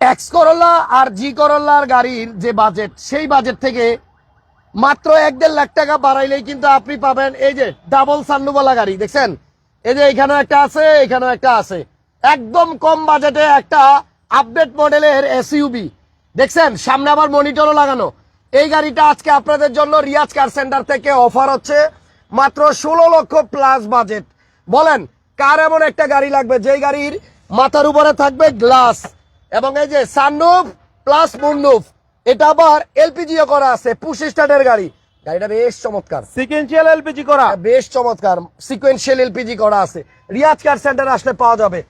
X Corolla আর জি করোলার গাড়ির যে budget সেই বাজেট থেকে মাত্র এক দেড় লাখ টাকা বাড়াইলেই কিন্তু আপনি পাবেন এই যে ডাবল সান্নুবালা গাড়ি, দেখছেন? এই যে এখানেও একটা আছে, এখানেও একটা আছে। একদম কম বাজেটে একটা আপডেট মডেলের এসইউবি দেখছেন? সামনে আবার মনিটরও লাগানো। এই গাড়িটা আজকে আপনাদের জন্য রিয়াজ কার সেন্টার থেকে অফার হচ্ছে মাত্র ষোলো লক্ষ প্লাস বাজেট বলেন, কার এমন একটা গাড়ি লাগবে? যেই গাড়ির মাথার উপরে থাকবে গ্লাস এবং এই যে সানরুফ প্লাস মুন্ডুফ এটা আবার এলপিজিও করা আছে পুশ স্টার্টের গাড়ি। গাড়িটা বেশ চমৎকার। সিকেন্সিয়াল এলপিজি করা। বেশ চমৎকার। সিকোয়েন্সিয়াল এলপিজি করা আছে। রিয়াজ কার সেন্টার আসলে পাওয়া যাবে।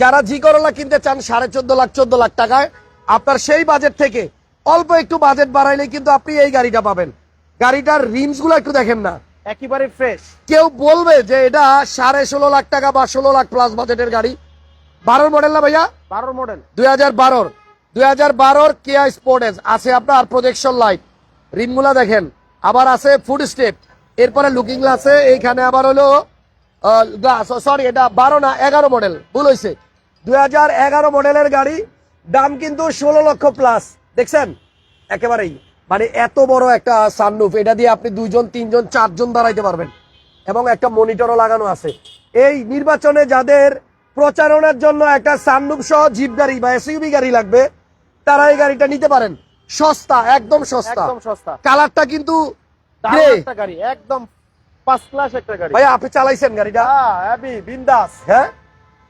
যারা জি করলা কিনতে চান সাড়ে চোদ্দ লাখ চোদ্দ লাখ টাকায় আপনার সেই বাজেট থেকে অল্প একটু বাজেট বাড়াইলে কিন্তু আপনি এই গাড়িটা পাবেন। গাড়িটার রিমসগুলো একটু দেখেন না। একেবারে ফ্রেশ কেউ বলবে যে এটা সাড়ে ষোলো লাখ টাকা বা ষোলো লাখ প্লাস বাজেটের গাড়ি। বারোর মডেল না ভাইয়া? বারোর মডেল দুই হাজার বারোর। দুই হাজার বারোর কেয়া স্পোর্টেস আছে আপনার প্রজেকশন লাইট রিমগুলা দেখেন আবার আছে ফুড স্টেপ এরপরে লুকিং গ্লাসে এইখানে আবার হলো গ্লাস সরি এটা বারো না এগারো মডেল ভুল হয়েছে দুই হাজার এগারো মডেলের গাড়ি দাম কিন্তু ষোলো লক্ষ প্লাস দেখছেন? একেবারেই। মানে এত বড় একটা সানরুফ এটা দিয়ে আপনি দুইজন তিনজন চারজন দাঁড়াইতে পারবেন। এবং একটা মনিটরও লাগানো আছে। এই নির্বাচনে যাদের প্রচারণার জন্য একটা সানরুফ সহ জিপ গাড়ি বা এসইউবি গাড়ি লাগবে তারা এই গাড়িটা নিতে পারেন। সস্তা একদম সস্তা। সস্তা। কালারটা কিন্তু দারুণ গ্রে একটা গাড়ি একদম ফার্স্ট ক্লাস একটা গাড়ি। ভাই আপনি চালাইছেন গাড়িটা? হ্যাঁ বিন্দাস। হ্যাঁ?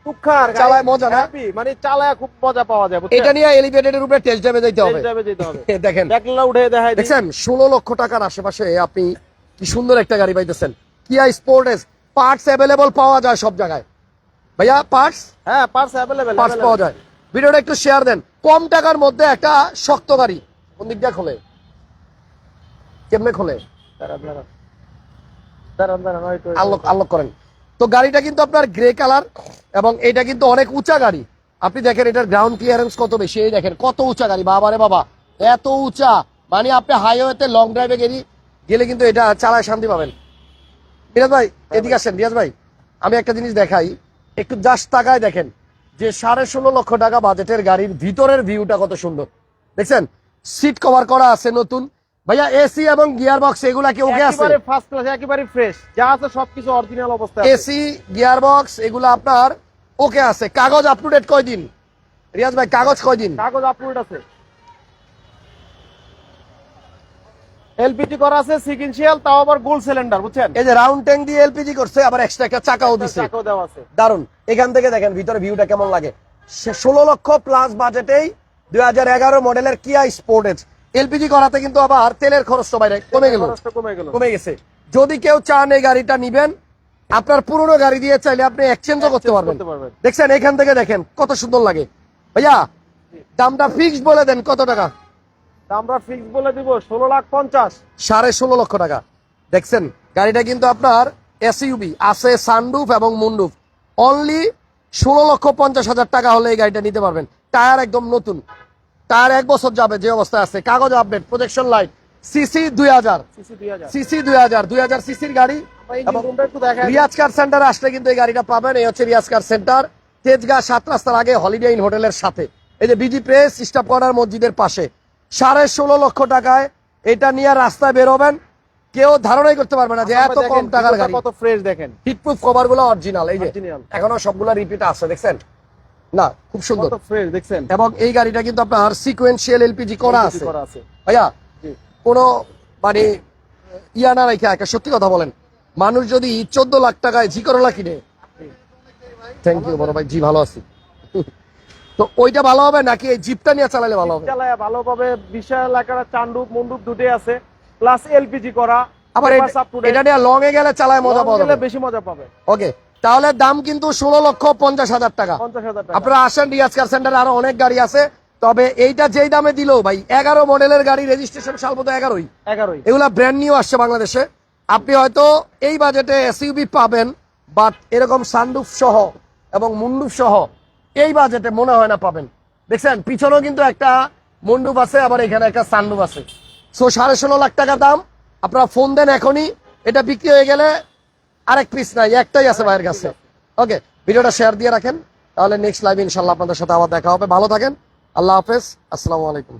তুখার চালায় মজা না? মানে চালায় খুব মজা পাওয়া যায় এটা নিয়ে এলিভেটেডের উপরে টেস্ট ড্রাইভে যেতে হবে। যাবে দেখেন উঠে ষোলো লক্ষ টাকার আশেপাশে আপনি কি সুন্দর একটা গাড়ি পাইতেছেন। কিয়া স্পোর্টেস পার্টস অ্যাভেলেবল পাওয়া যায় সব জায়গায়। ভাইয়া পার্টস হ্যাঁ পার্স অ্যাভেলেবেল পার্টস পাওয়া যায়। ভিডিওটা একটু শেয়ার দেন। কম টাকার মধ্যে একটা শক্ত গাড়ি কোন দিক দিয়ে খোলে? কেমনে খোলে। আনলক আনলক করেন। তো গাড়িটা কিন্তু আপনার গ্রে কালার এবং এটা কিন্তু অনেক উঁচা গাড়ি। আপনি দেখেন এটার গ্রাউন্ড ক্লিয়ারেন্স কত বেশি? এই দেখেন কত উঁচা গাড়ি। বাবারে বাবা এত উঁচা। মানে আপনি হাইওয়েতে লং ড্রাইভে গেলি গেলে কিন্তু এটা চালায় শান্তি পাবেন। রিয়াজ ভাই এদিকে আসেন। রিয়াজ ভাই আমি একটা জিনিস দেখাই। একটু জাস্ট টাকায় দেখেন যে সাড়ে ষোলো লক্ষ টাকা বাজেটের গাড়ির ভিতরের ভিউটা কত সুন্দর। দেখছেন? সিট কভার করা আছে নতুন। ভাইয়া এসি এবং গিয়ার বক্স এগুলা কি ওকে আছে? ফার্স্ট ক্লাস একেবারে ফ্রেশ যা আছে সবকিছু অরিজিনাল অবস্থায় আছে। এসি গিয়ার বক্স এগুলো আপনার ওকে আছে। কাগজ আপ টু ডেট কয়দিন? রিয়াজ ভাই কাগজ কয়দিন? কাগজ আপলোড আছে। এলপিজি করা আছে সিকেন্সিয়াল তাও আবার গোল সিলিন্ডার বুঝছেন? এই যে রাউন্ড ট্যাঙ্ক দিয়ে এলপিজি করছে আবার এক্সট্রা একটা চাকাও দিছে। চাকাও দেওয়া আছে। দারুণ এখান থেকে দেখেন ভিতরে ভিউটা কেমন লাগে? ষোলো লক্ষ প্লাস বাজেটেই দুই হাজার এগারো মডেলের কিয়া স্পোর্টেজ এলপিজি করাতে কিন্তু আবার তেলের খরচ তো বাইরে কমে গেল। কমে গেল। কমে গেছে। যদি কেউ চান এই গাড়িটা নিবেন আপনার পুরনো গাড়ি দিয়ে চাইলে আপনি এক্সচেঞ্জও করতে পারবেন। দেখছেন এখান থেকে দেখেন কত সুন্দর লাগে। ভাইয়া দামটা ফিক্সড বলে দেন কত টাকা? আমরা ফিক্স বলে দিব ষোলো লাখ পঞ্চাশ। সাড়ে ষোলো লক্ষ টাকা। দেখছেন গাড়িটা কিন্তু আপনার এসইউবি আছে সানরুফ এবং মুন্ডুফ অনলি ষোলো লক্ষ পঞ্চাশ হাজার টাকা হলে এই গাড়িটা নিতে পারবেন। টায়ার একদম নতুন। টায়ার এক বছর যাবে যে অবস্থায় আছে। কাগজ আপডেট প্রজেকশন লাইট সিসি দুই হাজার। সিসি দুই হাজার। দুই হাজার সিসির গাড়ি। রিয়াজ কার সেন্টার আসলে কিন্তু এই গাড়িটা পাবেন। এই হচ্ছে রিয়াজ কার সেন্টার তেজগাঁ সাত রাস্তার আগে হলিডে ইন হোটেলের সাথে। এই যে বিজি প্রেস স্টাফ কর্নার মসজিদের পাশে। সাড়ে ষোলো লক্ষ টাকায় এটা নিয়ে রাস্তায় বেরোবেন। কেউ ধারণাই করতে পারবে না যে এত কম টাকার গাড়ি। কত ফ্রেশ দেখেন। হিটপ্রুফ কভারগুলো অরিজিনাল এই যে। এখনও সবগুলো রিপিট আছে দেখছেন? না খুব সুন্দর। ফ্রেশ দেখছেন? এবং এই গাড়িটা কিন্তু আপনার সিকোয়েন্সিয়াল এলপিজি করা আছে। ভাইয়া জি। কোনো মানে ইয়া না রেখে একটা সত্যি কথা বলেন। মানুষ যদি চোদ্দ লাখ টাকায় জি করলা কিনে থ্যাংক ইউ বড় ভাই। জি ভালো আছি। তো ওইটা ভালো হবে নাকি এই জিপটা নিয়ে চালালে ভালো হবে? চালায় ভালোভাবে বিশাল এলাকার চান্ডুপ মন্ডুপ দুটোই আছে প্লাস এলপিজি করা আবার এটা- নিয়ে লং এ গেলে চালায় মজা পাওয়া গেলে যাবে। বেশি মজা পাবে। ওকে তাহলে দাম কিন্তু ষোলো লক্ষ পঞ্চাশ হাজার টাকা। পঞ্চাশ হাজার টাকা। আপনারা আসেন রিয়াজ কার সেন্টারে আরও অনেক গাড়ি আছে। তবে এইটা যেই দামে দিল ভাই এগারো মডেলের গাড়ি রেজিস্ট্রেশন সাল মতো এগারোই। এগারোই। এগুলা ব্র্যান্ড নিউ আসছে বাংলাদেশে। আপনি হয়তো এই বাজেটে এসইউবি পাবেন বাট এরকম সানরুফ সহ এবং মুন্ডুফ সহ এই বাজেটে মনে হয় না পাবেন। দেখছেন, পিছনেও কিন্তু একটা মন্ডুপ আছে, আবার এখানে একটা সান্ডুপ আছে। সো সাড়ে ষোলো লাখ টাকা দাম। আপনারা ফোন দেন এখনই। এটা বিক্রি হয়ে গেলে আরেক পিস নাই, একটাই আছে ভাইয়ের কাছে। ওকে ভিডিওটা শেয়ার দিয়ে রাখেন। তাহলে নেক্সট লাইভ ইনশাল্লাহ আপনাদের সাথে আবার দেখা হবে। ভালো থাকেন। আল্লাহ হাফেজ। আসসালামু আলাইকুম।